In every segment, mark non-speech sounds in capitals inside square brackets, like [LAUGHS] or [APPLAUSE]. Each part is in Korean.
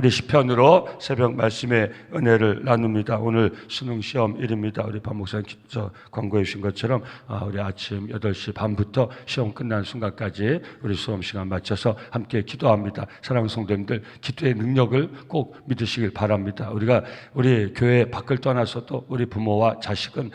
우리 시편으로 새벽 말씀의 은혜를 나눕니다. 오늘 수능 시험 일입니다. 우리 박 목사님 기- 저 광고해 주신 것처럼 아, 우리 아침 8시 반부터 시험 끝난 순간까지 우리 수험 시간 맞춰서 함께 기도합니다. 사랑하는 성도님들 기도의 능력을 꼭 믿으시길 바랍니다. 우리가 우리 교회 밖을 떠나서도 우리 부모와 자식은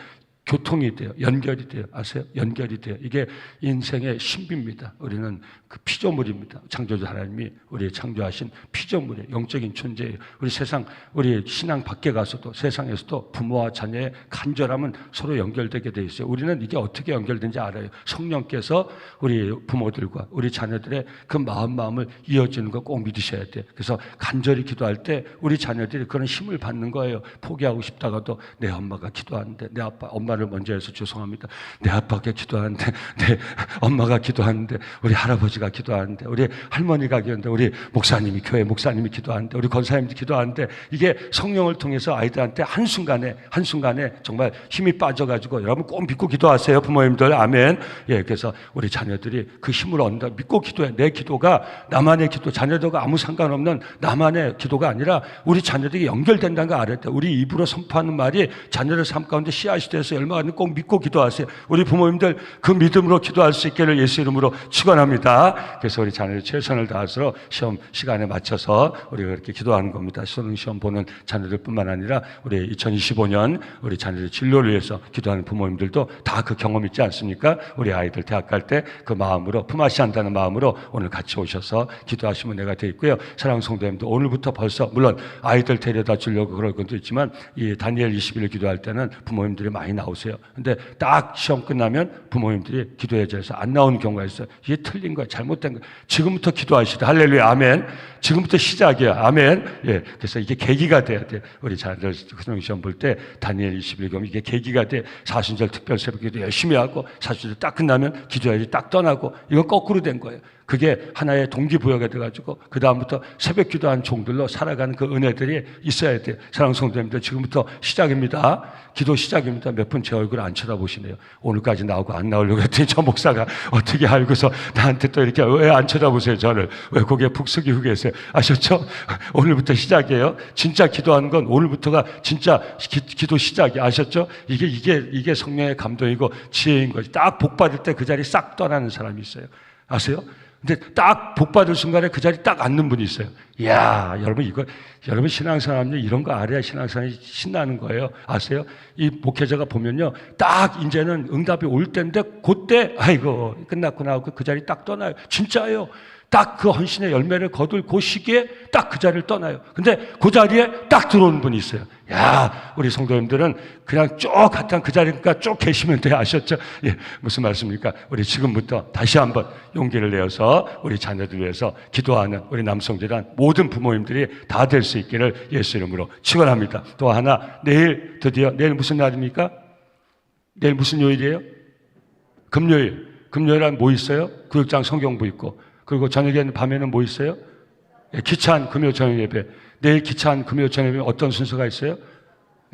교통이 돼요. 연결이 돼요. 아세요? 연결이 돼요. 이게 인생의 신비입니다. 우리는 그 피조물입니다. 창조주 하나님이 우리 창조하신 피조물의 영적인 존재예요. 우리 세상, 우리 신앙 밖에 가서도 세상에서도 부모와 자녀의 간절함은 서로 연결되게 돼 있어요. 우리는 이게 어떻게 연결된지 알아요. 성령께서 우리 부모들과 우리 자녀들의 그 마음 마음을 이어지는 거 꼭 믿으셔야 돼요. 그래서 간절히 기도할 때 우리 자녀들이 그런 힘을 받는 거예요. 포기하고 싶다가도 내 엄마가 기도하는데 내 아빠 엄마 를 먼저 해서 죄송합니다. 내 아빠가 기도하는데 [LAUGHS] 내 엄마가 기도하는데 우리 할아버지가 기도하는데 우리 할머니가 기도하는데 우리 목사님이 교회 목사님이 기도하는데 우리 권사님이 기도하는데 이게 성령을 통해서 아이들한테 한순간에 한순간에 정말 힘이 빠져가지고 여러분 꼭 믿고 기도하세요 부모님들. 아멘. 예 그래서 우리 자녀들이 그 힘을 얻는다. 믿고 기도해. 내 기도가 나만의 기도 자녀들과 아무 상관없는 나만의 기도가 아니라 우리 자녀들이 연결된다는 거 알아야 돼. 우리 입으로 선포하는 말이 자녀들 삶 가운데 씨앗이 돼서 열매하는 꼭 믿고 기도하세요 우리 부모님들 그 믿음으로 기도할 수 있기를 예수 이름으로 축원합니다 그래서 우리 자녀들 최선을 다해서 시험 시간에 맞춰서 우리가 그렇게 기도하는 겁니다 수능 시험 보는 자녀들뿐만 아니라 우리 2025년 우리 자녀들 진로를 위해서 기도하는 부모님들도 다 그 경험 있지 않습니까? 우리 아이들 대학 갈 때 그 마음으로 품앗이 한다는 마음으로 오늘 같이 오셔서 기도하시면 내가 돼 있고요. 사랑 성도님도 오늘부터 벌써 물론 아이들 데려다 주려고 그럴 것도 있지만 이 다니엘 20일 기도할 때는 부모님들이 많이 나오세요. 근데 딱 시험 끝나면 부모님들이 기도의 자리에서 안 나오는 경우가 있어요. 이게 틀린 거야. 잘못된 거야. 지금부터 기도하시다. 할렐루야. 아멘. 지금부터 시작이야. 아멘. 예. 그래서 이게 계기가 돼야 돼. 우리 자녀들 수능 시험 볼 때 다니엘 21경 이게 계기가 돼. 사순절 특별 새벽 기도 열심히 하고 사순절 딱 끝나면 기도해야지 딱 떠나고 이거 거꾸로 된 거예요. 그게 하나의 동기부여가 돼가지고 그 다음부터 새벽 기도한 종들로 살아가는 그 은혜들이 있어야 돼요. 사랑 성도님들 지금부터 시작입니다. 기도 시작입니다. 몇 분 제 얼굴 안 쳐다보시네요. 오늘까지 나오고 안 나오려고 했더니 저 목사가 어떻게 알고서 나한테 또 이렇게 왜 안 쳐다보세요 저를 왜 고개 푹 숙이고 계세요 아셨죠? 오늘부터 시작이에요. 진짜 기도하는 건 오늘부터가 진짜 기, 도 시작이 아셨죠? 이게 이게 이게 성령의 감동이고 지혜인 거지. 딱 복 받을 때 그 자리 싹 떠나는 사람이 있어요. 아세요? 근데 딱 복 받을 순간에 그 자리 딱 앉는 분이 있어요. 이야, 여러분 이거 여러분 신앙사람들 이런 거 알아야 신앙사람이 신나는 거예요. 아세요? 이 목회자가 보면요. 딱 이제는 응답이 올 때인데 그때 아이고 끝났구나 하고 그 자리 딱 떠나요. 진짜예요. 딱 그 헌신의 열매를 거둘 그 시기에 딱 그 자리를 떠나요. 근데 그 자리에 딱 들어오는 분이 있어요. 야, 우리 성도님들은 그냥 쭉 하여튼 그 자리니까 쭉 계시면 돼. 아셨죠? 예, 무슨 말씀입니까? 우리 지금부터 다시 한번 용기를 내어서 우리 자녀들 위해서 기도하는 우리 남성들한 모든 부모님들이 다 될 수 있기를 예수 이름으로 축원합니다. 또 하나, 내일 드디어, 내일 무슨 날입니까? 내일 무슨 요일이에요? 금요일. 금요일엔 뭐 있어요? 구역장 성경부 있고. 그리고 저녁에는 밤에는 뭐 있어요? 예, 기차한 금요 저녁 예배. 내일 기차한 금요 저녁 예배 어떤 순서가 있어요?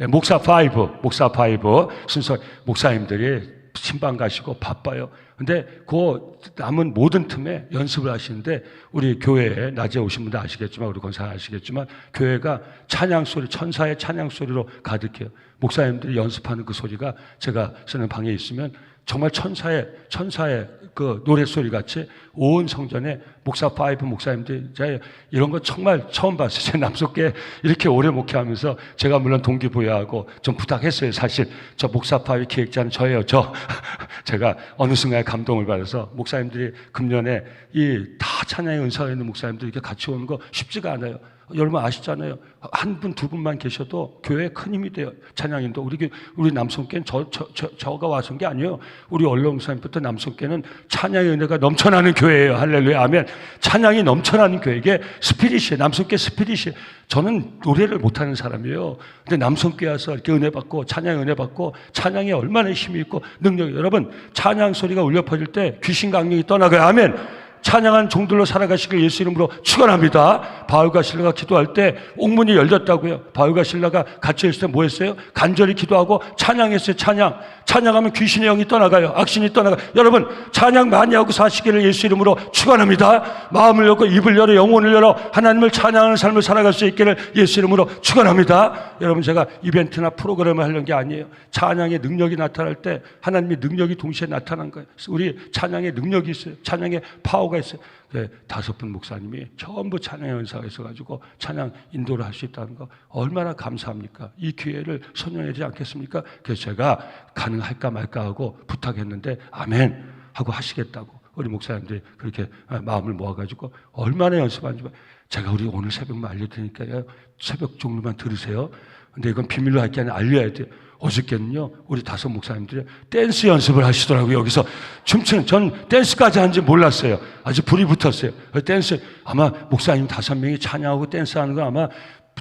예, 목사 파이브, 목사 파이브 순서 목사님들이 신방 가시고 바빠요. 근데 그 남은 모든 틈에 연습을 하시는데 우리 교회에 낮에 오신 분들 아시겠지만 우리 권사 아시겠지만 교회가 찬양 소리 천사의 찬양 소리로 가득해요. 목사님들이 연습하는 그 소리가 제가 쓰는 방에 있으면 정말 천사의 천사의 그 노래 소리 같이 온 성전에 목사 파이브 목사님들 제가 이런 거 정말 처음 봤어요. [LAUGHS] 제 남속계 이렇게 오래 목회하면서 제가 물론 동기부여하고 좀 부탁했어요. 사실 저 목사 파이브 기획자는 저예요. 저 [LAUGHS] 제가 어느 순간에 감동을 받아서 목사님들이 금년에 이 다 찬양의 은사가 있는 목사님들이 이렇게 같이 오는 거 쉽지가 않아요. 여러분 아시잖아요. 한 분, 두 분만 계셔도 교회에 큰 힘이 돼요. 찬양인도. 우리, 교- 우리 남성교는 저, 저, 저, 저가 와서 온게 아니에요. 우리 언론사님부터 남성교는 찬양의 은혜가 넘쳐나는 교회예요. 할렐루야. 아멘. 찬양이 넘쳐나는 교회. 이게 스피릿이에요. 남성교 스피릿이에요. 저는 노래를 못하는 사람이에요. 근데 남성교회 와서 이렇게 은혜 받고, 찬양 은혜 받고, 찬양에 얼마나 힘이 있고, 능력이. 여러분, 찬양 소리가 울려 퍼질 때 귀신 강령이 떠나가요. 아멘. 찬양한 종들로 살아가시길 예수 이름으로 축원합니다. 바울과 신라가 기도할 때 옥문이 열렸다고요. 바울과 신라가 같이 있을 때 뭐 했어요? 간절히 기도하고 찬양했어요. 찬양. 찬양하면 귀신의 영이 떠나가요. 악신이 떠나가. 여러분 찬양 많이 하고 사시기를 예수 이름으로 축원합니다. 마음을 열고 입을 열어 영혼을 열어 하나님을 찬양하는 삶을 살아갈 수 있기를 예수 이름으로 축원합니다. 여러분 제가 이벤트나 프로그램을 하려는 게 아니에요. 찬양의 능력이 나타날 때 하나님의 능력이 동시에 나타난 거예요. 우리 찬양의 능력이 있어요. 찬양의 파워 가 있어요. 네, 다섯 분 목사님이 전부 찬양 연사가 있어가지고 찬양 인도를 할 수 있다는 거 얼마나 감사합니까? 이 기회를 선영하지 않겠습니까? 그래서 제가 가능할까 말까 하고 부탁했는데 아멘 하고 하시겠다고 우리 목사님들이 그렇게 마음을 모아가지고 얼마나 연습하는지 제가 우리 오늘 새벽만 알려드리니까요 새벽 종류만 들으세요. 근데 이건 비밀로 할 게 아니라 알려야 돼요. 어저께는요, 우리 다섯 목사님들이 댄스 연습을 하시더라고요. 여기서 춤추는, 전 댄스까지 하는지 몰랐어요. 아주 불이 붙었어요. 그 댄스, 아마 목사님 다섯 명이 찬양하고 댄스 하는 건 아마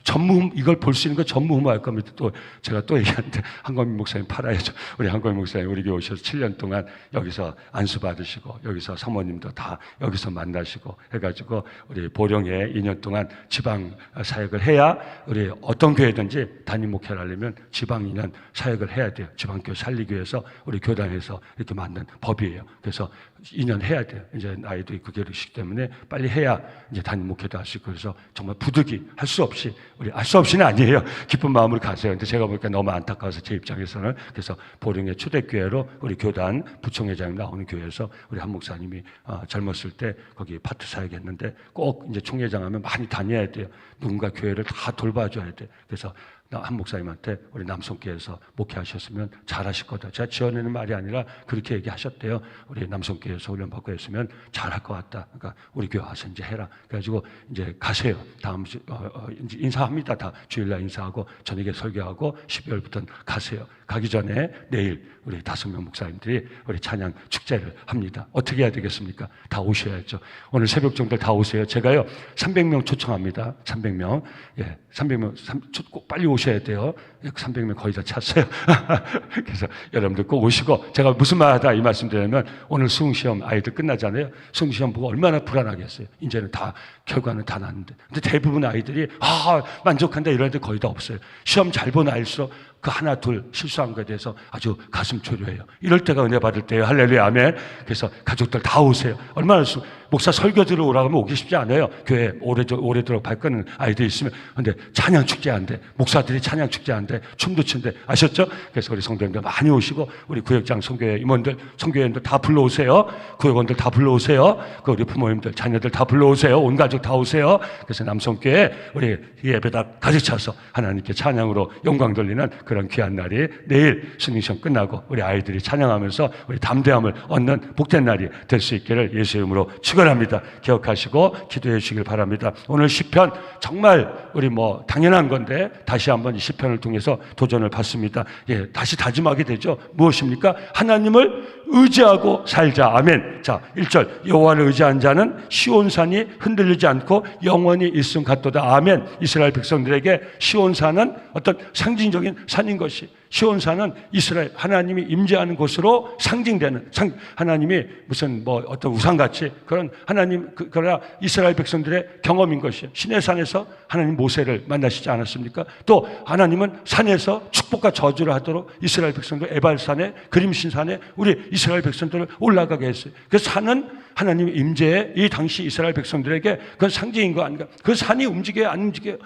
전무, 이걸 볼 수 있는 거 전무후무할 겁니다. 또, 제가 또 얘기하는데, [LAUGHS] 한광민 목사님 팔아야죠. 우리 한광민 목사님 우리 교회 오셔서 7년 동안 여기서 안수 받으시고, 여기서 사모님도 다 여기서 만나시고, 해가지고, 우리 보령에 2년 동안 지방 사역을 해야, 우리 어떤 교회든지 담임 목회를 하려면 지방 2년 사역을 해야 돼요. 지방교회 살리기 위해서 우리 교단에서 이렇게 만든 법이에요. 그래서 2년 해야 돼요. 이제 나이도 있고 게르시기 때문에 빨리 해야 이제 담임 목회도 하시고 그래서 정말 부득이 할 수 없이 우리 할 수 없이는 아니에요. [LAUGHS] 기쁜 마음으로 가세요. 근데 제가 보니까 너무 안타까워서 제 입장에서는 그래서 보령의 초대교회로 우리 교단 부총회장이 나오는 교회에서 우리 한 목사님이 아, 젊었을 때 거기 파트 사역했는데 꼭 이제 총회장 하면 많이 다녀야 돼요. 누군가 교회를 다 돌봐줘야 돼. 그래서 한 목사님한테 우리 남성교회에서 목회하셨으면 잘하실 거다. 제가 지어내는 말이 아니라 그렇게 얘기하셨대요. 우리 남성교회에서 훈련 받고 했으면 잘할 것 같다. 그러니까 우리 교회 와서 이제 해라. 그래가지고 이제 가세요. 다음 주, 어, 어, 인사합니다. 다 주일날 인사하고 저녁에 설교하고 12월부터는 가세요. 가기 전에 내일 우리 다섯 명 목사님들이 우리 찬양 축제를 합니다. 어떻게 해야 되겠습니까? 다 오셔야죠. 오늘 새벽 정도 다 오세요. 제가요 300명 초청합니다. 300명. 예, 300명 삼- 초- 꼭 빨리 오셔야 돼요. 300명 거의 다 찼어요. [LAUGHS] 그래서 여러분들 꼭 오시고 제가 무슨 말 하다 이 말씀 드리면 오늘 수능 시험 아이들 끝나잖아요. 수능 시험 보고 얼마나 불안하겠어요. 이제는 다 결과는 다 났는데. 근데 대부분 아이들이 아 만족한다 이럴 때 거의 다 없어요. 시험 잘 본 아이일수록 그 하나 둘 실수한 것에 대해서 아주 가슴 초려해요. 이럴 때가 은혜 받을 때예요. 할렐루야 아멘. 그래서 가족들 다 오세요. 얼마나 수, 목사 설교 들어오라고 하면 오기 쉽지 않아요. 교회 오래 오래도록 발끄는 아이들 있으면 근데 찬양 축제 한대. 목사들이 찬양 축제 한대. 춤도 춘대. 아셨죠? 그래서 우리 성도님들 많이 오시고 우리 구역장 성교회 임원들, 성교회원들 다 불러오세요. 구역원들 다 불러오세요. 그 우리 부모님들, 자녀들 다 불러오세요. 온 가족 다 오세요. 그래서 남성교회 우리 예배다 가득 차서 하나님께 찬양으로 영광 돌리는 그런 귀한 날이 내일 수능시험 끝나고 우리 아이들이 찬양하면서 우리 담대함을 얻는 복된 날이 될 수 있기를 예수 이름으로 축원합니다. 기억하시고 기도해 주시길 바랍니다. 오늘 시편 정말 우리 뭐 당연한 건데 다시 한번 이 시편을 통해서 도전을 받습니다. 예, 다시 다짐하게 되죠. 무엇입니까? 하나님을 의지하고 살자. 아멘. 자, 1절. 여호와를 의지한 자는 시온산이 흔들리지 않고 영원히 있음 같도다. 아멘. 이스라엘 백성들에게 시온산은 어떤 상징적인 산인 것이 시온산은 이스라엘 하나님이 임재하는 곳으로 상징되는 상, 하나님이 무슨 뭐 어떤 우상같이 그런 하나님 그, 그러나 이스라엘 백성들의 경험인 것이에요. 신의 산에서 하나님 모세를 만나시지 않았습니까? 또 하나님은 산에서 축복과 저주를 하도록 이스라엘 백성들 에발산에 그림신산에 우리 이스라엘 백성들을 올라가게 했어요. 그 산은 하나님의 임재에 이 당시 이스라엘 백성들에게 그건 상징인 거 아닌가? 그 산이 움직여요, 안 움직여요?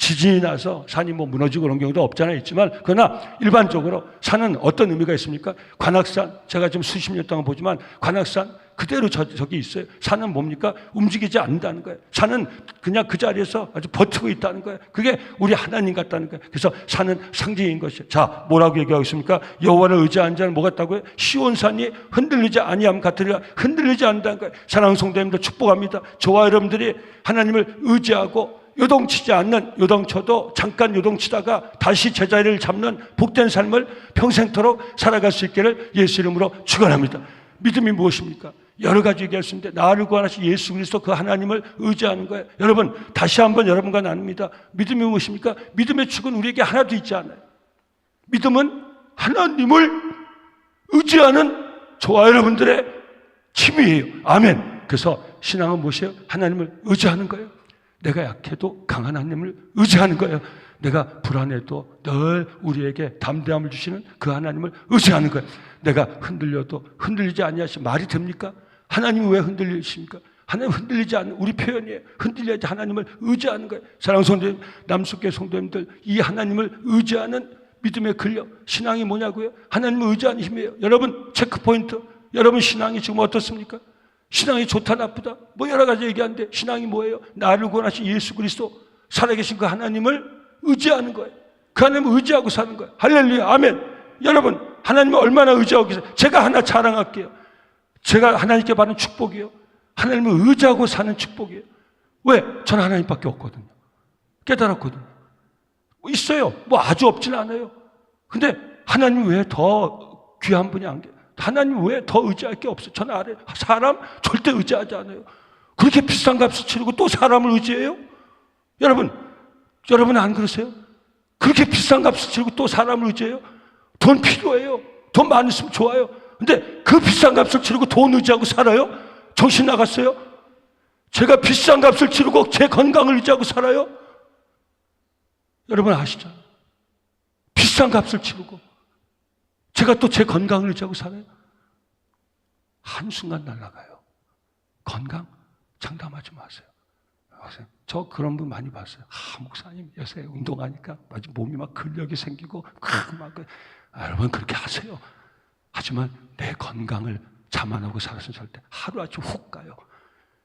지진이 나서 산이 뭐 무너지고 그런 경우도 없잖아요. 있지만, 그러나 일반적으로 산은 어떤 의미가 있습니까? 관악산, 제가 지금 수십 년 동안 보지만 관악산 그대로 저, 저기 있어요. 산은 뭡니까? 움직이지 않는다는 거예요. 산은 그냥 그 자리에서 아주 버티고 있다는 거예요. 그게 우리 하나님 같다는 거예요. 그래서 산은 상징인 것이에요. 자, 뭐라고 얘기하고 있습니까? 여호와를 의지한 자는 뭐 같다고요? 시온산이 흔들리지 아니함 같으리라 흔들리지 않는다는 거예요. 사랑하는 성도님들 축복합니다. 저와 여러분들이 하나님을 의지하고 요동치지 않는 요동쳐도 잠깐 요동치다가 다시 제자리를 잡는 복된 삶을 평생토록 살아갈 수 있기를 예수 이름으로 축원합니다. 믿음이 무엇입니까? 여러 가지 있는데 나를 구하신 예수 그리스도 그 하나님을 의지하는 거예요. 여러분 다시 한번 여러분과 나눕니다. 믿음이 무엇입니까? 믿음의 축은 우리에게 하나도 있지 않아요. 믿음은 하나님을 의지하는 저와 여러분들의 힘이에요. 아멘. 그래서 신앙은 무엇이에요? 하나님을 의지하는 거예요. 내가 약해도 강한 하나님을 의지하는 거예요. 내가 불안해도 늘 우리에게 담대함을 주시는 그 하나님을 의지하는 거예요. 내가 흔들려도 흔들리지 아니하시 말이 됩니까? 하나님이 왜 흔들리십니까? 하나님 흔들리지 않는 우리 표현이에요. 흔들려야지 하나님을 의지하는 거예요. 사랑 성도님, 남숙계 성도님들 이 하나님을 의지하는 믿음의 근력, 신앙이 뭐냐고요? 하나님을 의지하는 힘이에요. 여러분 체크 포인트. 여러분 신앙이 지금 어떻습니까? 신앙이 좋다 나쁘다 뭐 여러 가지 얘기하는데 신앙이 뭐예요? 나를 구원하신 예수 그리스도 살아계신 그 하나님을 의지하는 거예요. 그 하나님을 의지하고 사는 거예요. 할렐루야, 아멘. 여러분 하나님을 얼마나 의지하고 계세요? 제가 하나 자랑할게요. 제가 하나님께 받은 축복이요. 하나님을 의지하고 사는 축복이에요. 왜? 저는 하나님밖에 없거든요. 깨달았거든요. 뭐 있어요. 뭐 아주 없진 않아요. 근데 하나님 왜 더 귀한 분이 안 계? 하나님 왜 더 의지할 게 없어요? 저는 아래 사람 절대 의지하지 않아요. 그렇게 비싼 값을 치르고 또 사람을 의지해요? 여러분, 여러분 안 그러세요? 그렇게 비싼 값을 치르고 또 사람을 의지해요? 돈 필요해요. 돈 많으시면 좋아요. 근데 그 비싼 값을 치르고 돈 의지하고 살아요? 정신 나갔어요? 제가 비싼 값을 치르고 제 건강을 의지하고 살아요? 여러분 아시죠? 비싼 값을 치르고 제가 또 제 건강을 의지하고 살아요? 한순간 날아가요. 건강 장담하지 마세요. 아세요? 저 그런 분 많이 봤어요. 아, 목사님 요새 운동하니까 몸이 막 근력이 생기고 그막 아, 여러분 그렇게 하세요. 하지만 내 건강을 자만하고 살아서 절대 하루아침 훅 가요.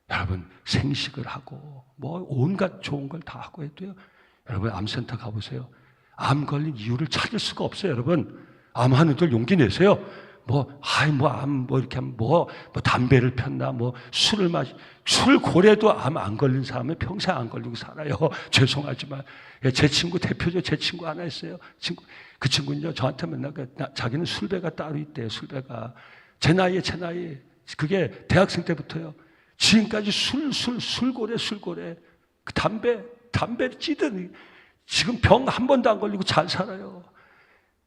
여러분 생식을 하고 뭐 온갖 좋은 걸 다 하고 해도요. 여러분 암센터 가보세요. 암 걸린 이유를 찾을 수가 없어요, 여러분. 암 하는 들 용기 내세요. 뭐, 아이, 뭐, 암, 뭐, 이렇게 뭐, 뭐, 담배를 폈나, 뭐, 술을 마시, 술 고래도 암 안 걸린 사람은 평생 안 걸리고 살아요. [LAUGHS] 죄송하지만. 예, 제 친구, 대표적 제 친구 하나 있어요. 친구, 그 친구는요, 저한테 맨날, 그, 나- 자기는 술배가 따로 있대요, 술배가. 제 나이에, 제 나이에. 그게 대학생 때부터요. 지금까지 술, 술, 술고래, 술고래. 그 담배, 담배를 찌든 지금 병 한 번도 안 걸리고 잘 살아요.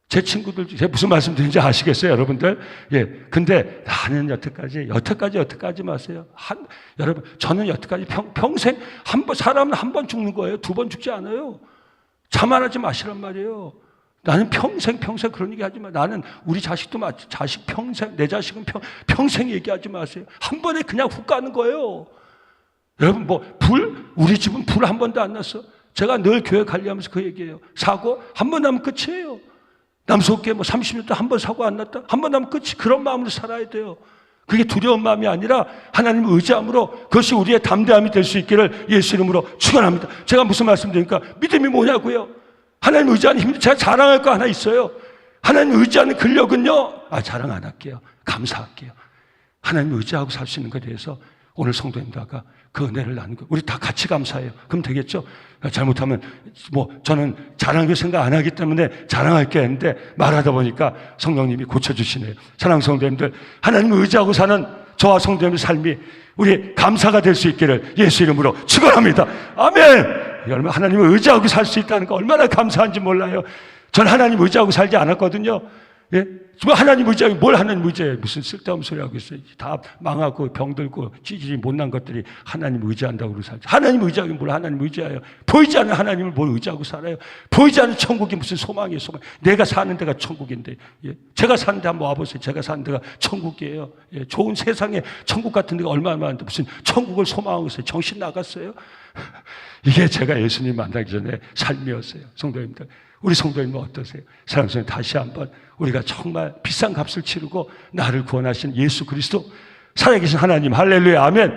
제 친구들, 제가 무슨 말씀 드린지 아시겠어요, 여러분들? 예. 근데 나는 여태까지, 여태까지, 여태까지 마세요. 한, 여러분, 저는 여태까지 평, 평생 한 번, 사람은 한 번 죽는 거예요. 두 번 죽지 않아요. 자만하지 마시란 말이에요. 나는 평생, 평생 그런 얘기 하지 마. 나는 우리 자식도 마, 자식 평생, 내 자식은 평, 평생 얘기하지 마세요. 한 번에 그냥 훅 가는 거예요. 여러분 뭐 불 우리 집은 불 한 번도 안 났어. 제가 늘 교회 관리하면서 그 얘기해요. 사고 한 번 나면 끝이에요. 남석계 뭐 30년 동안 한 번 사고 안 났다. 한 번 나면 끝이 그런 마음으로 살아야 돼요. 그게 두려운 마음이 아니라 하나님을 의지함으로 그것이 우리의 담대함이 될 수 있기를 예수 이름으로 축원합니다. 제가 무슨 말씀드립니까? 믿음이 뭐냐고요? 하나님 의지하는 힘이 제가 자랑할 거 하나 있어요. 하나님 의지하는 근력은요. 아 자랑 안 할게요. 감사할게요. 하나님 의지하고 살 수 있는 것에 대해서 오늘 성도님들과 그 은혜를 나누는 거 우리 다 같이 감사해요. 그럼 되겠죠? 잘못하면 뭐 저는 자랑을 생각 안 하기 때문에 자랑할 게 있는데 말하다 보니까 성령님이 고쳐주시네요. 사랑 성도님들 하나님을 의지하고 사는 저와 성도님의 삶이 우리 감사가 될 수 있기를 예수 이름으로 축원합니다. 아멘. 여러분 하나님을 의지하고 살 수 있다는 거 얼마나 감사한지 몰라요. 전 하나님 의지하고 살지 않았거든요. 예? 뭐 하나님 의지하고 뭘 하나님 의지해? 무슨 쓸데없는 소리 하고 있어요. 다 망하고 병들고 찌질이 못난 것들이 하나님 의지한다고 그러고 살지. 하나님 의지하기 뭘 하나님 의지해요? 보이지 않는 하나님을 뭘 의지하고 살아요? 보이지 않는 천국이 무슨 소망이에요, 소망. 내가 사는 데가 천국인데. 예? 제가 사는 데 한번 와보세요. 제가 사는 데가 천국이에요. 예? 좋은 세상에 천국 같은 데가 얼마나 많은데 무슨 천국을 소망하고 있어요. 정신 나갔어요? [LAUGHS] 이게 제가 예수님 만나기 전에 삶이었어요. 성도님들. 우리 성도님은 어떠세요? 성도 다시 한번 우리가 정말 비싼 값을 치르고 나를 구원하신 예수 그리스도 살아계신 하나님 할렐루야 아멘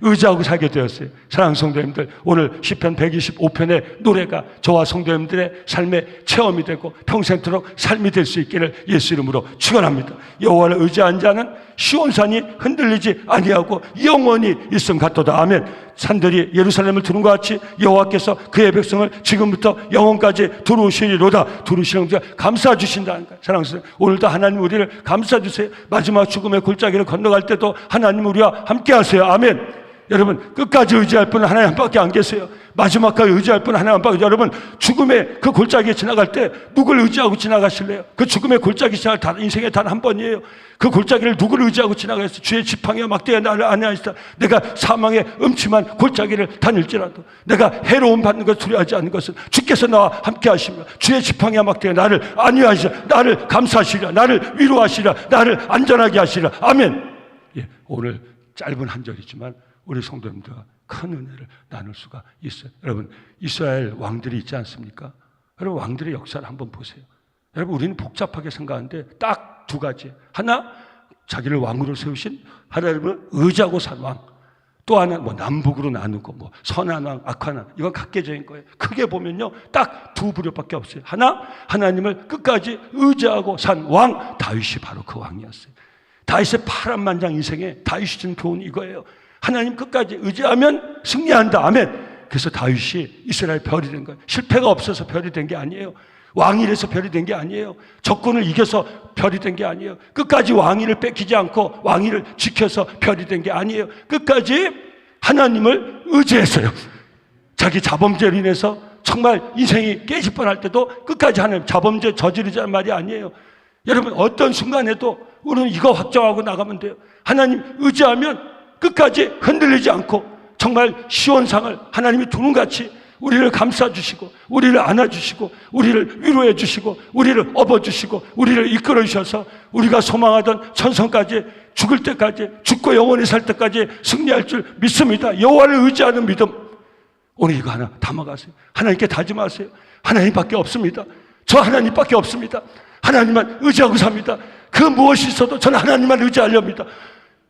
의지하고 살게 되었어요. 사랑하는 성도님들 오늘 시편 125편의 노래가 저와 성도님들의 삶의 체험이 되고 평생토록 삶이 될 수 있기를 예수 이름으로 축원합니다. 여호와를 의지한 자는 시온산이 흔들리지 아니하고 영원히 있음 같도다. 아멘. 산들이 예루살렘을 두는 것 같이 여호와께서 그의 백성을 지금부터 영원까지 두루시리로다. 두루시는 자 감사 주신다는 거예요. 성도 오늘도 하나님 우리를 감사 주세요. 마지막 죽음의 골짜기를 건너갈 때도 하나님 우리와 함께 하세요. 아멘. 여러분 끝까지 의지할 분은 하나님밖에 안 계세요. 마지막까지 의지할 분은 하나님밖에. 여러분 죽음의 그 골짜기에 지나갈 때 누굴 의지하고 지나가실래요? 그 죽음의 골짜기 지나갈 단 인생에 단 한 번이에요. 그 골짜기를 누구를 의지하고 지나가겠어요? 주의 지팡이와 막대에 나를 안내하시다. 내가 사망의 음침한 골짜기를 다닐지라도 내가 해로움 받는 것 두려워하지 않는 것은 주께서 나와 함께 하시며 주의 지팡이와 막대에 나를 안위하시라. 나를 감사하시라. 나를 위로하시라. 나를 안전하게 하시라. 아멘. 예, 오늘 짧은 한 절이지만 우리 성도님들과 큰 은혜를 나눌 수가 있어요. 여러분, 이스라엘 왕들이 있지 않습니까? 여러분, 왕들의 역사를 한번 보세요. 여러분, 우리는 복잡하게 생각하는데 딱 두 가지. 하나, 자기를 왕으로 세우신 하나님을 의지하고 산 왕. 또 하나, 뭐, 남북으로 나누고, 뭐, 선한 왕, 악한 왕. 이건 각계적인 거예요. 크게 보면요, 딱 두 부류밖에 없어요. 하나, 하나님을 끝까지 의지하고 산 왕, 다윗이 바로 그 왕이었어요. 다윗의 파란만장 인생에 다윗이 준 교훈이 이거예요. 하나님 끝까지 의지하면 승리한다. 아멘. 그래서 다윗이 이스라엘 별이 된 거예요. 실패가 없어서 별이 된 게 아니에요. 왕이라서 별이 된 게 아니에요. 적군을 이겨서 별이 된 게 아니에요. 끝까지 왕위를 뺏기지 않고 왕위를 지켜서 별이 된 게 아니에요. 끝까지 하나님을 의지했어요. 자기 자범죄로 인해서 정말 인생이 깨질 뻔할 때도 끝까지 하나님 자범죄 저지르자는 말이 아니에요. 여러분 어떤 순간에도 우리는 이거 확정하고 나가면 돼요. 하나님 의지하면 끝까지 흔들리지 않고 정말 시원상을 하나님이 두는 같이 우리를 감싸 주시고 우리를 안아 주시고 우리를 위로해 주시고 우리를 업어 주시고 우리를 이끌어 주셔서 우리가 소망하던 천성까지 죽을 때까지 죽고 영원히 살 때까지 승리할 줄 믿습니다. 여호와를 의지하는 믿음. 오늘 이거 하나 담아가세요. 하나님께 다짐하세요. 하나님밖에 없습니다. 저 하나님밖에 없습니다. 하나님만 의지하고 삽니다. 그 무엇이 있어도 저는 하나님만 의지하렵니다.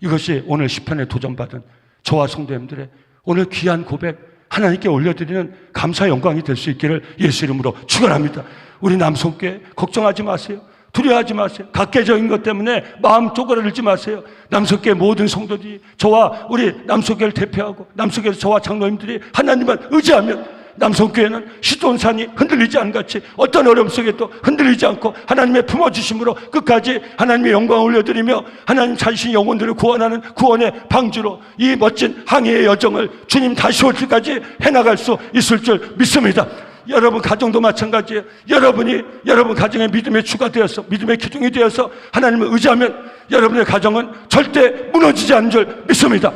이것이 오늘 시편에 도전받은 저와 성도님들의 오늘 귀한 고백 하나님께 올려드리는 감사 영광이 될 수 있기를 예수 이름으로 축원합니다. 우리 남성께 걱정하지 마세요. 두려워하지 마세요. 각계적인 것 때문에 마음 쪼그라들지 마세요. 남석계 모든 성도들이 저와 우리 남석계를 대표하고 남석계에서 저와 장로님들이 하나님만 의지하면 남성교회는 시돈산이 흔들리지 않은 같이 어떤 어려움 속에도 흔들리지 않고 하나님의 품어주심으로 끝까지 하나님의 영광을 올려드리며 하나님 자신 영혼들을 구원하는 구원의 방주로 이 멋진 항해의 여정을 주님 다시 올 때까지 해나갈 수 있을 줄 믿습니다. 여러분 가정도 마찬가지예요. 여러분이 여러분 가정의 믿음의 주가 되어서 믿음의 기둥이 되어서 하나님을 의지하면 여러분의 가정은 절대 무너지지 않는 줄 믿습니다.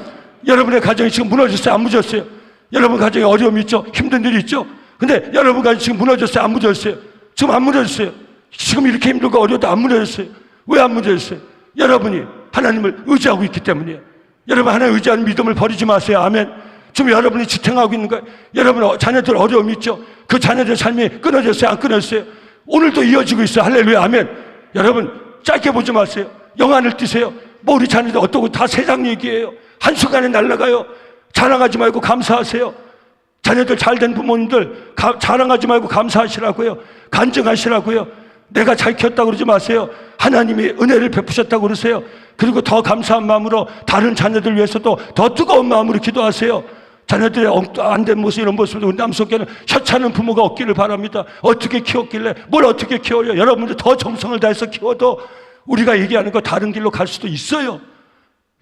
여러분의 가정이 지금 무너졌어요? 안 무너졌어요? 여러분 가정에 어려움이 있죠? 힘든 일이 있죠? 근데 여러분 가정이 지금 무너졌어요? 안 무너졌어요? 지금 안 무너졌어요? 지금 이렇게 힘들고 어려워도 안 무너졌어요? 왜 안 무너졌어요? 여러분이 하나님을 의지하고 있기 때문이에요. 여러분 하나님 의지하는 믿음을 버리지 마세요. 아멘. 지금 여러분이 지탱하고 있는 거예요. 여러분 자녀들 어려움이 있죠? 그 자녀들 삶이 끊어졌어요? 안 끊어졌어요? 오늘도 이어지고 있어요. 할렐루야. 아멘. 여러분 짧게 보지 마세요. 영안을 띄세요. 뭐 우리 자녀들 어떻고 다 세상 얘기예요. 한순간에 날아가요. 자랑하지 말고 감사하세요. 자녀들 잘 된 부모님들 가, 자랑하지 말고 감사하시라고요. 간증하시라고요. 내가 잘 키웠다고 그러지 마세요. 하나님이 은혜를 베푸셨다고 그러세요. 그리고 더 감사한 마음으로 다른 자녀들 위해서도 더 뜨거운 마음으로 기도하세요. 자녀들의 안 된 모습 이런 모습도 우리 남성께는 혀차는 부모가 없기를 바랍니다. 어떻게 키웠길래 뭘 어떻게 키워요? 여러분들 더 정성을 다해서 키워도 우리가 얘기하는 거 다른 길로 갈 수도 있어요.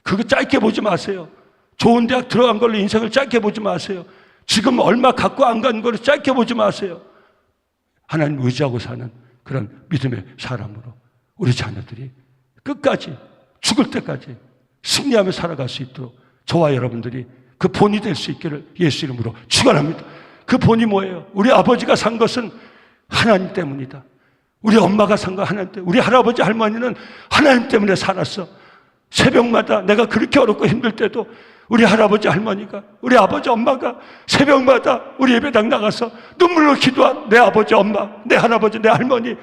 그거 짧게 보지 마세요. 좋은 대학 들어간 걸로 인생을 짧게 보지 마세요. 지금 얼마 갖고 안 간 걸로 짧게 보지 마세요. 하나님 의지하고 사는 그런 믿음의 사람으로 우리 자녀들이 끝까지 죽을 때까지 승리하며 살아갈 수 있도록 저와 여러분들이 그 본이 될 수 있기를 예수 이름으로 축원합니다. 그 본이 뭐예요? 우리 아버지가 산 것은 하나님 때문이다. 우리 엄마가 산 거 하나님 때문에 우리 할아버지 할머니는 하나님 때문에 살았어. 새벽마다 내가 그렇게 어렵고 힘들 때도 우리 할아버지 할머니가 우리 아버지 엄마가 새벽마다 우리 예배당 나가서 눈물로 기도한 내 아버지 엄마 내 할아버지 내 할머니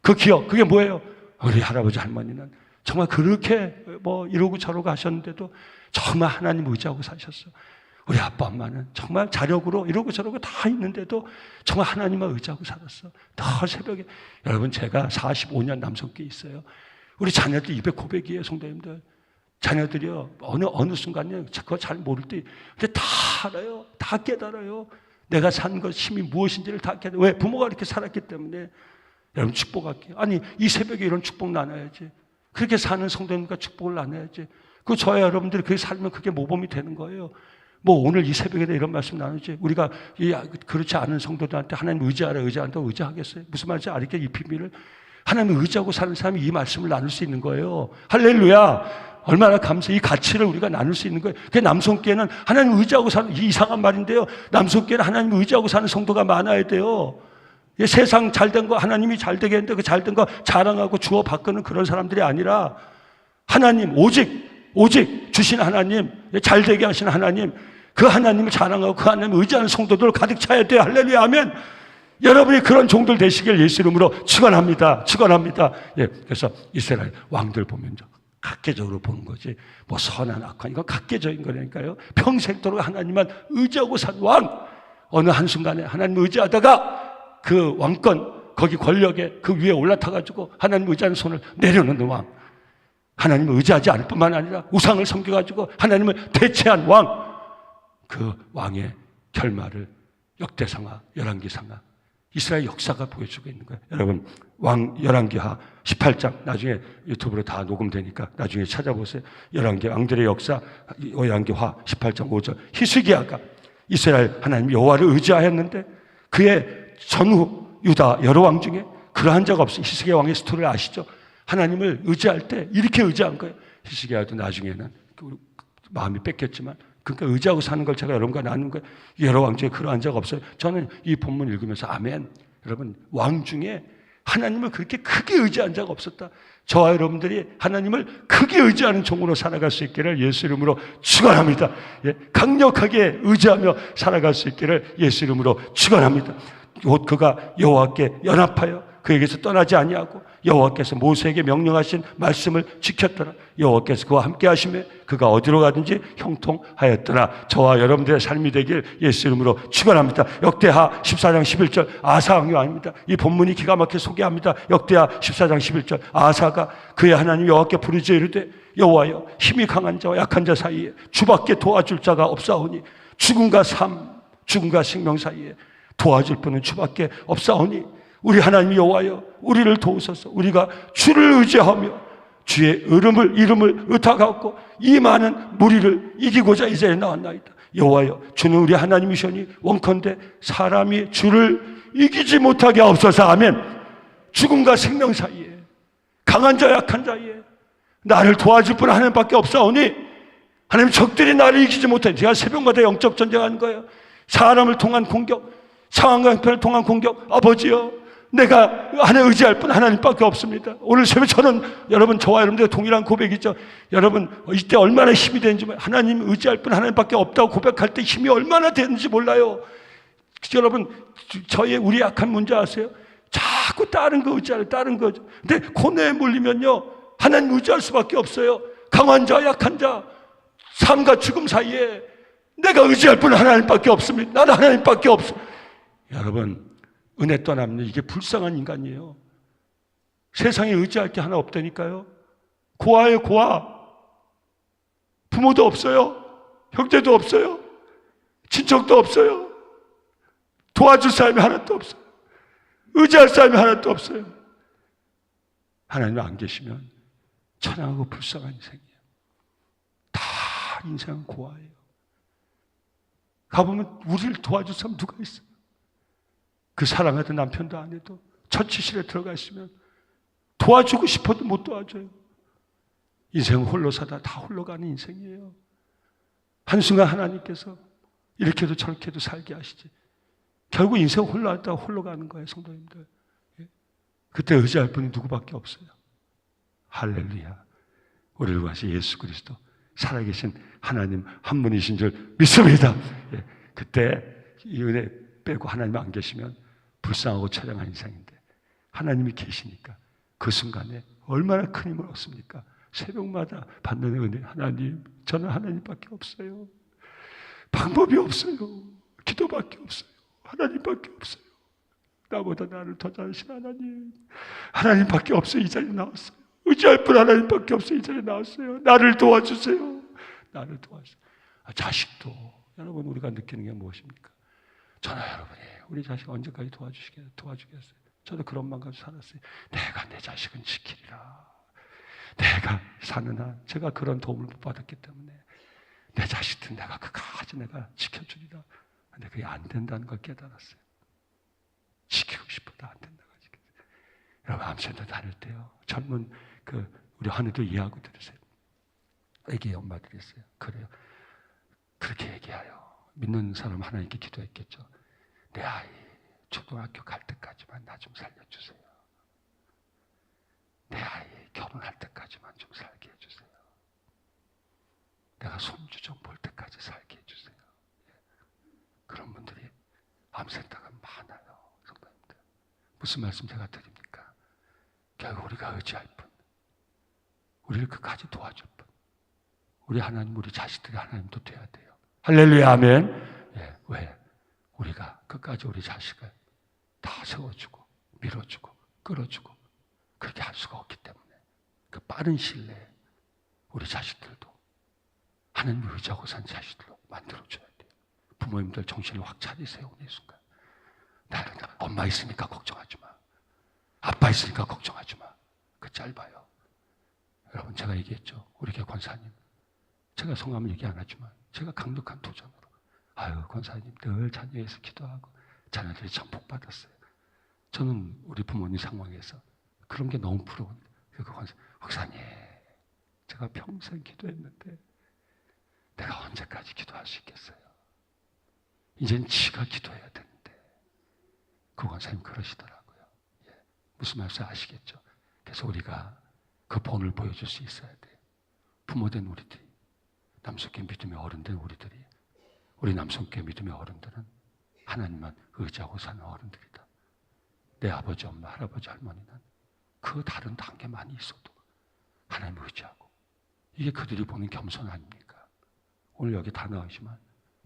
그 기억 그게 뭐예요? 우리 할아버지 할머니는 정말 그렇게 뭐 이러고 저러고 하셨는데도 정말 하나님 의지하고 사셨어. 우리 아빠 엄마는 정말 자력으로 이러고 저러고 다 있는데도 정말 하나님을 의지하고 살았어. 더 새벽에 여러분 제가 45년 남성께 있어요. 우리 자녀들 200 고백이에요, 성도님들. 자녀들이요, 어느, 어느 순간에 그거 잘 모를 때, 근데 다 알아요. 다 깨달아요. 내가 산 것, 힘이 무엇인지를 다 깨달아요. 왜? 부모가 이렇게 살았기 때문에. 여러분 축복할게요. 아니, 이 새벽에 이런 축복 나눠야지. 그렇게 사는 성도님과 축복을 나눠야지. 그 저와 여러분들이 그렇게 살면 그게 모범이 되는 거예요. 뭐 오늘 이 새벽에 이런 말씀 나누지 우리가 이 그렇지 않은 성도들한테 하나님 의지하라 의지한다고 의지하겠어요? 무슨 말인지 알겠죠? 이 비밀을 하나님 의지하고 사는 사람이 이 말씀을 나눌 수 있는 거예요. 할렐루야. 얼마나 감사, 이 가치를 우리가 나눌 수 있는 거예요. 그 남성교회는 하나님 의지하고 사는, 이 이상한 말인데요. 남성교회는 하나님 의지하고 사는 성도가 많아야 돼요. 이 세상 잘된 거, 하나님이 잘 되게 했는데 그 잘된 거 자랑하고 주어 바꾸는 그런 사람들이 아니라 하나님, 오직, 오직 주신 하나님, 잘 되게 하신 하나님, 그 하나님을 자랑하고 그 하나님을 의지하는 성도들 가득 차야 돼요. 할렐루야 하면 여러분이 그런 종들 되시길 예수 이름으로 축원합니다. 축원합니다. 예, 그래서 이스라엘 왕들 보면 각계적으로 보는 거지. 뭐 선한 악한 이건 각계적인 거라니까요. 평생도록 하나님만 의지하고 산 왕. 어느 한순간에 하나님 의지하다가 그 왕권 거기 권력에 그 위에 올라타 가지고 하나님 의지하는 손을 내려놓는 왕. 하나님을 의지하지 않을 뿐만 아니라 우상을 섬겨 가지고 하나님을 대체한 왕. 그 왕의 결말을 역대상하, 열왕기상하 이스라엘 역사가 보여주고 있는 거예요. 여러분 왕 열왕기하 18장 나중에 유튜브로 다 녹음되니까 나중에 찾아보세요. 열왕기 왕들의 역사 열왕기하 18장 5절 히스기야가 이스라엘 하나님 여호와를 의지하였는데 그의 전후 유다 여러 왕 중에 그러한 적 없어요. 히스기야 왕의 스토리를 아시죠? 하나님을 의지할 때 이렇게 의지한 거예요. 히스기야도 나중에는 그 마음이 뺏겼지만 그러니까 의지하고 사는 걸 제가 여러분과 나누는 거예요. 여러 왕 중에 그러한 적 없어요. 저는 이 본문 읽으면서 아멘. 여러분 왕 중에 하나님을 그렇게 크게 의지한 적 없었다. 저와 여러분들이 하나님을 크게 의지하는 종으로 살아갈 수 있기를 예수 이름으로 축원합니다. 예, 강력하게 의지하며 살아갈 수 있기를 예수 이름으로 축원합니다. 곧 그가 여호와께 연합하여 그에게서 떠나지 아니하고 여호와께서 모세에게 명령하신 말씀을 지켰더라. 여호와께서 그와 함께 하심에 그가 어디로 가든지 형통하였더라. 저와 여러분들의 삶이 되길 예수 이름으로 축원합니다. 역대하 14장 11절 아사 왕이 아닙니다. 이 본문이 기가 막히게 소개합니다. 역대하 14장 11절 아사가 그의 하나님 여호와께 부르짖어 이르되 여호와여 힘이 강한 자와 약한 자 사이에 주밖에 도와줄 자가 없사오니 죽음과 삶 죽음과 생명 사이에 도와줄 분은 주밖에 없사오니 우리 하나님 여호와여 우리를 도우소서. 우리가 주를 의지하며 주의 이름을 이름을 의탁하고 이 많은 무리를 이기고자 이 자리에 나왔나이다. 여호와여 주는 우리 하나님이시니 원컨대 사람이 주를 이기지 못하게 하옵소서. 하면 죽음과 생명 사이에 강한 자 약한 자에 나를 도와줄 분 하나님밖에 없사오니 하나님 적들이 나를 이기지 못해 제가 새벽마다 영적 전쟁하는 거예요. 사람을 통한 공격 상황과 형편을 통한 공격 아버지여 내가 하나 의지할 분 하나님밖에 없습니다. 오늘 새벽 저는 여러분 저와 여러분들 동일한 고백이죠. 여러분 이때 얼마나 힘이 되는지 하나님 의지할 분 하나님밖에 없다고 고백할 때 힘이 얼마나 되는지 몰라요. 여러분 저의 우리 약한 문제 아세요? 자꾸 다른 거 의지하려 다른 거. 근데 고뇌에 몰리면요 하나님 의지할 수밖에 없어요. 강한 자 약한 자 삶과 죽음 사이에 내가 의지할 분은 하나님밖에 없습니다. 나는 하나님밖에 없어. 여러분 은혜 떠나면 이게 불쌍한 인간이에요. 세상에 의지할 게 하나 없다니까요. 고아예요, 고아. 부모도 없어요. 형제도 없어요. 친척도 없어요. 도와줄 사람이 하나도 없어요. 의지할 사람이 하나도 없어요. 하나님 안 계시면 천하고 불쌍한 인생이에요. 다 인생은 고아예요. 가보면 우리를 도와줄 사람 누가 있어요? 그 사랑하던 남편도 안 해도 처치실에 들어가 있으면 도와주고 싶어도 못 도와줘요. 인생 홀로 사다 다 홀로 가는 인생이에요. 한순간 하나님께서 이렇게도 저렇게도 살게 하시지. 결국 인생 홀로 하다 홀로 가는 거예요, 성도님들. 예? 그때 의지할 분이 누구밖에 없어요. 할렐루야. 우리를 위하신 예수 그리스도 살아계신 하나님 한 분이신 줄 믿습니다. 예. 그때 이 은혜 빼고 하나님 안 계시면 불쌍하고 처량한 인생인데 하나님이 계시니까 그 순간에 얼마나 큰 힘을 얻습니까? 새벽마다 받는 은혜 하나님 저는 하나님밖에 없어요. 방법이 없어요. 기도밖에 없어요. 하나님밖에 없어요. 나보다 나를 더 잘하신 하나님 하나님밖에 없어요. 이 자리에 나왔어요. 의지할 분 하나님밖에 없어요. 이 자리에 나왔어요. 나를 도와주세요. 나를 도와주세요. 아, 자식도 여러분 우리가 느끼는 게 무엇입니까? 저는 여러분이 우리 자식 언제까지 도와주시겠, 도와주겠어요? 저도 그런 마음 가지고 살았어요. 내가 내 자식은 지키리라. 내가 사는 한 제가 그런 도움을 못 받았기 때문에 내 자식들 내가 그까지 내가 지켜주리라. 근데 그게 안 된다는 걸 깨달았어요. 지키고 싶어도 안 된다고 지켰어요. 여러분 암센터 다닐 때요. 젊은 그 우리 환우도 이해하고 들으세요. 애기 엄마들이 있어요. 그래요. 그렇게 얘기해요. 믿는 사람 하나님께 기도했겠죠. 내 아이 초등학교 갈 때까지만 나 좀 살려주세요. 내 아이 결혼할 때까지만 좀 살게 해주세요. 내가 손주 좀 볼 때까지 살게 해주세요. 예. 그런 분들이 암센터가 많아요. 성도님들. 무슨 말씀 제가 드립니까? 결국 우리가 의지할 뿐. 우리를 끝까지 도와줄 뿐. 우리 하나님, 우리 자식들이 하나님도 돼야 돼요. 할렐루야, 아멘. 예, 왜? 우리가 끝까지 우리 자식을 다 세워주고, 밀어주고, 끌어주고, 그렇게 할 수가 없기 때문에. 그 빠른 시일 내에 우리 자식들도 하나님을 의지하고 산 자식들로 만들어줘야 돼요. 부모님들 정신을 확 차리세요, 이 순간. 나는 엄마 있으니까 걱정하지 마. 아빠 있으니까 걱정하지 마. 그 짧아요. 여러분, 제가 얘기했죠. 우리 교회 권사님. 제가 성함을 얘기 안 하지만 제가 강력한 도전으로 아유 권사님 늘 자녀에서 기도하고 자녀들이 참 복받았어요. 저는 우리 부모님 상황에서 그런 게 너무 부러운데 그 권사 목사님 제가 평생 기도했는데 내가 언제까지 기도할 수 있겠어요? 이젠 지가 기도해야 되는데 그 권사님 그러시더라고요. 예. 무슨 말씀 아시겠죠? 그래서 우리가 그 본을 보여줄 수 있어야 돼요. 부모된 우리들이 남성계 믿음의 어른들 우리들이 우리 남성계 믿음의 어른들은 하나님만 의지하고 사는 어른들이다. 내 아버지, 엄마, 할아버지, 할머니는 그 다른 단계 많이 있어도 하나님 의지하고 이게 그들이 보는 겸손 아닙니까? 오늘 여기 다 나오지만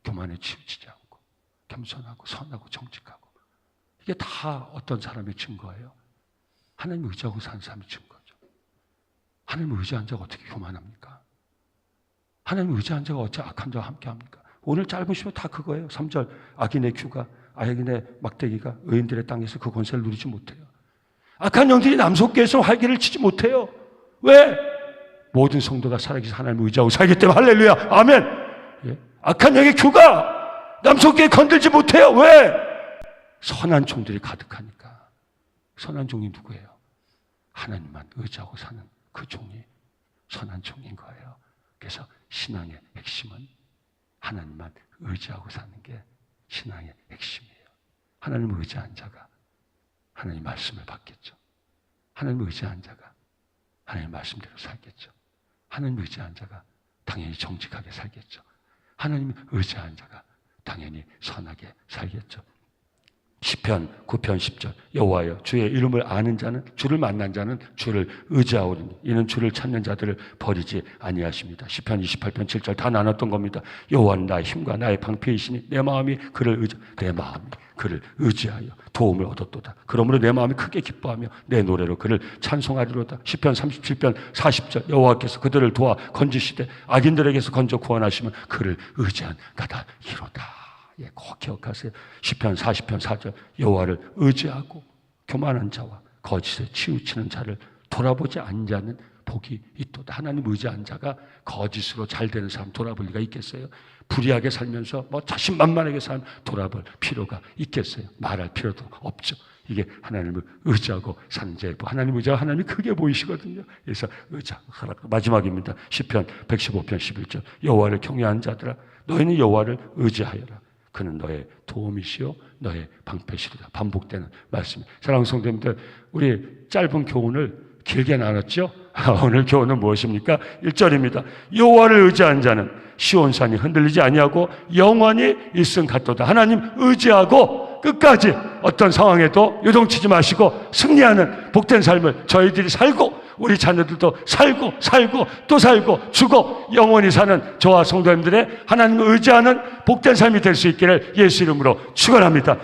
교만에 치우치지 않고 겸손하고 선하고 정직하고 이게 다 어떤 사람의 증거예요? 하나님 의지하고 사는 사람의 증거죠. 하나님 의지한 자가 어떻게 교만합니까? 하나님 의지한 자가 어찌 악한 자와 함께 합니까? 오늘 짧으시면 다 그거예요. 3절 악인의 규가 악인의 막대기가 의인들의 땅에서 그 권세를 누리지 못해요. 악한 영들이 남속계에서 활기를 치지 못해요. 왜? 모든 성도가 살아계신 하나님을 의지하고 살기 때문에 할렐루야 아멘 예? 악한 영의 규가 남속계에 건들지 못해요. 왜? 선한 종들이 가득하니까 선한 종이 누구예요? 하나님만 의지하고 사는 그 종이 선한 종인 거예요. 그래서 신앙의 핵심은 하나님만 의지하고 사는 게 신앙의 핵심이에요. 하나님을 의지한 자가 하나님 말씀을 받겠죠. 하나님을 의지한 자가 하나님 말씀대로 살겠죠. 하나님 의지한 자가 당연히 정직하게 살겠죠. 하나님 의지한 자가 당연히 선하게 살겠죠. 시편 9편 10절 여호와여 주의 이름을 아는 자는 주를 만난 자는 주를 의지하오니 이는 주를 찾는 자들을 버리지 아니하십니다. 시편 28편 7절 다 나눴던 겁니다. 여호와는 나의 힘과 나의 방패이시니 내 마음이 그를 의지 내 마음이 그를 의지하여 도움을 얻었도다. 그러므로 내 마음이 크게 기뻐하며 내 노래로 그를 찬송하리로다. 시편 37편 40절 여호와께서 그들을 도와 건지시되 악인들에게서 건져 구원하시면 그를 의지한 가다 이로다. 예, 꼭 기억하세요. 시편 40편 4절 여호와를 의지하고 교만한 자와 거짓에 치우치는 자를 돌아보지 않는 자는 복이 있도다. 하나님 의지한 자가 거짓으로 잘 되는 사람 돌아볼 리가 있겠어요? 불의하게 살면서 뭐 자신만만하게 사람 돌아볼 필요가 있겠어요? 말할 필요도 없죠. 이게 하나님을 의지하고 사는 자예요. 하나님 의지하고 하나님이 크게 보이시거든요. 그래서 의지하라. 마지막입니다. 시편 115편 11절 여호와를 경외하는 자들아 너희는 여호와를 의지하여라. 그는 너의 도움이시요 너의 방패시리다. 반복되는 말씀이. 사랑하는 성도님들, 우리 짧은 교훈을 길게 나눴죠? 오늘 교훈은 무엇입니까? 1절입니다. 여호와를 의지한 자는 시온산이 흔들리지 아니하고 영원히 일승 같도다. 하나님 의지하고 끝까지 어떤 상황에도 요동치지 마시고 승리하는 복된 삶을 저희들이 살고 우리 자녀들도 살고 살고 또 살고 죽어 영원히 사는 저와 성도님들의 하나님을 의지하는 복된 삶이 될 수 있기를 예수 이름으로 축원합니다.